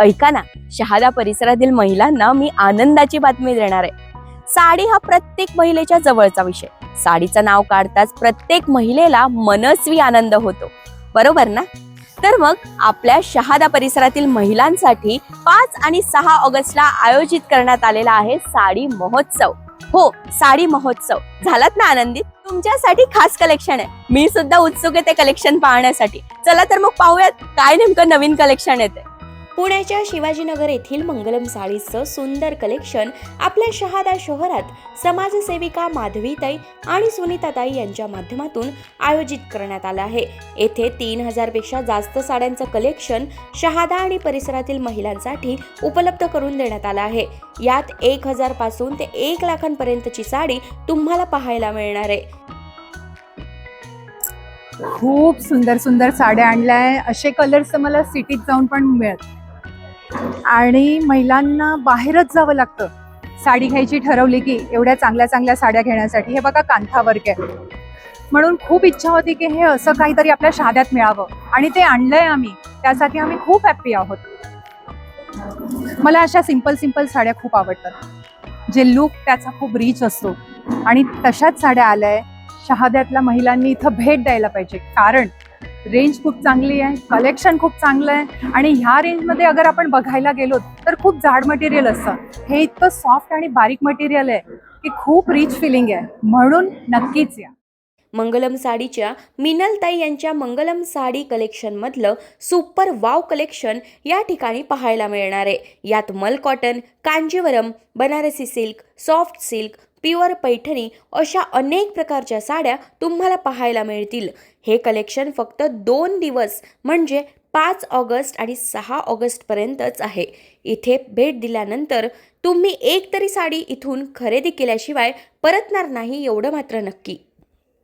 ऐका ना शहादा परिसरातील महिलांना मी आनंदाची बातमी देणार आहे. साडी हा प्रत्येक महिलेच्या जवळचा विषय. साडीचं नाव काढताच प्रत्येक महिलेला मनस्वी आनंद होतो. बरोबर ना? तर मग आपल्या शहादा परिसरातील महिलांसाठी पाच आणि सहा ऑगस्टला आयोजित करण्यात आलेला आहे साडी महोत्सव. हो साडी महोत्सव. झालात ना आनंदित तुमच्यासाठी खास कलेक्शन आहे. मी सुद्धा उत्सुक आहे ते कलेक्शन पाहण्यासाठी. चला तर मग पाहूयात. काय नेमकं नवीन कलेक्शन येते पुण्याच्या शिवाजीनगर येथील मंगलम साडीचं सुंदर कलेक्शन आपल्या शहादा शहरात समाजसेविका माधवीताई आणि सुनीताताई यांच्या माध्यमातून आयोजित करण्यात आलं आहे. येथे तीन हजारपेक्षा जास्त साड्यांचं कलेक्शन शहादा आणि परिसरातील महिलांसाठी उपलब्ध करून देण्यात आलं आहे. यात एक हजारपासून ते एक लाखांपर्यंतची साडी तुम्हाला पाहायला मिळणार आहे. खूप सुंदर सुंदर साड्या आणल्या आहे. असे कलर्स तर मला सिटीत जाऊन पण मिळत. आणि महिलांना बाहेरच जावं लागतं. साडी घ्यायची ठरवली की एवढ्या चांगल्या चांगल्या साड्या घेण्यासाठी. हे बघा कांथा वर्क आहे. म्हणून खूप इच्छा होती की हे असं काहीतरी आपल्या शहाद्यात मिळावं. आणि ते आणलंय आम्ही. त्यासाठी आम्ही खूप हॅप्पी आहोत. मला अशा सिंपल सिंपल साड्या खूप आवडतात. जे लुक त्याचा खूप रिच असतो. आणि तशाच साड्या आल्या शहाद्यातल्या महिलांनी इथं भेट द्यायला पाहिजे. कारण रेंज खूप चांगली आहे कलेक्शन खूप चांगलं आहे. आणि ह्या रेंजमध्ये अगर आपण बघायला गेलो तर खूप जाड मटेरियल असतं. हे इतकं सॉफ्ट आणि बारीक मटेरियल आहे की खूप रिच फिलिंग आहे. म्हणून नक्कीच या. मंगलम साडीच्या मिनलताई यांच्या मंगलम साडी कलेक्शनमधलं सुपर वाव कलेक्शन या ठिकाणी पाहायला मिळणार आहे. यात mul cotton Kanjeevaram Banarasi silk soft silk pure Paithani अशा अनेक प्रकारच्या साड्या तुम्हाला पाहायला मिळतील. हे कलेक्शन फक्त दोन दिवस म्हणजे पाच ऑगस्ट आणि सहा ऑगस्टपर्यंतच आहे. इथे भेट दिल्यानंतर तुम्ही एक तरी साडी इथून खरेदी केल्याशिवाय परतणार नाही एवढं मात्र नक्की.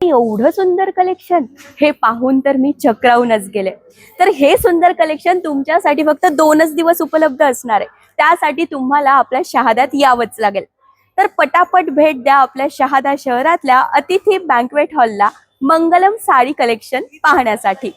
एवढं सुंदर कलेक्शन? हे पाहून तर मी चक्रावूनच गेले. तर हे सुंदर कलेक्शन तुमच्यासाठी फक्त दोनच दिवस उपलब्ध असणार आहे. त्यासाठी तुम्हाला आपल्या शहाद्यात यावंच लागेल. तर पटापट भेट द्या आपल्या शहादा शहरातल्या अतिथी बँकवेट हॉलला मंगलम साडी कलेक्शन पाहण्यासाठी.